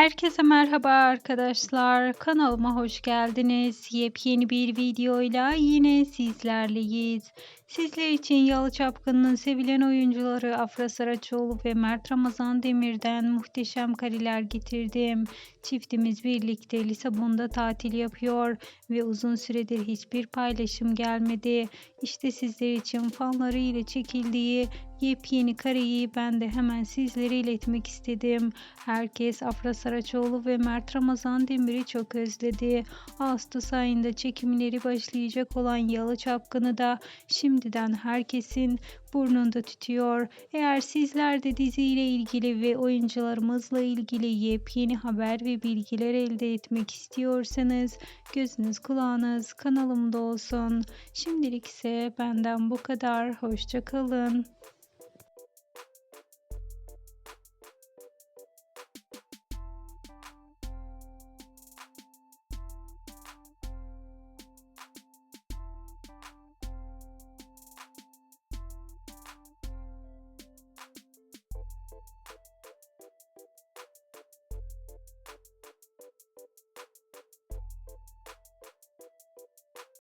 Herkese merhaba arkadaşlar. Kanalıma hoş geldiniz. Yepyeni bir videoyla yine sizlerleyiz. Sizler için Yalı Çapkın'ın sevilen oyuncuları Afra Saraçoğlu ve Mert Ramazan Demir'den muhteşem kareler getirdim. Çiftimiz birlikte Lisabon'da tatil yapıyor ve uzun süredir hiçbir paylaşım gelmedi. İşte sizler için fanları ile çekildiği yepyeni kareyi ben de hemen sizlere iletmek istedim. Herkes Afra Saraçoğlu ve Mert Ramazan Demir'i çok özledi. Ağustos ayında çekimleri başlayacak olan Yalı Çapkın'ı da şimdiden herkesin burnunda tutuyor. Eğer sizler de diziyle ilgili ve oyuncularımızla ilgili yepyeni haber ve bilgiler elde etmek istiyorsanız gözünüz kulağınız kanalımda olsun. Şimdilik ise benden bu kadar. Hoşçakalın.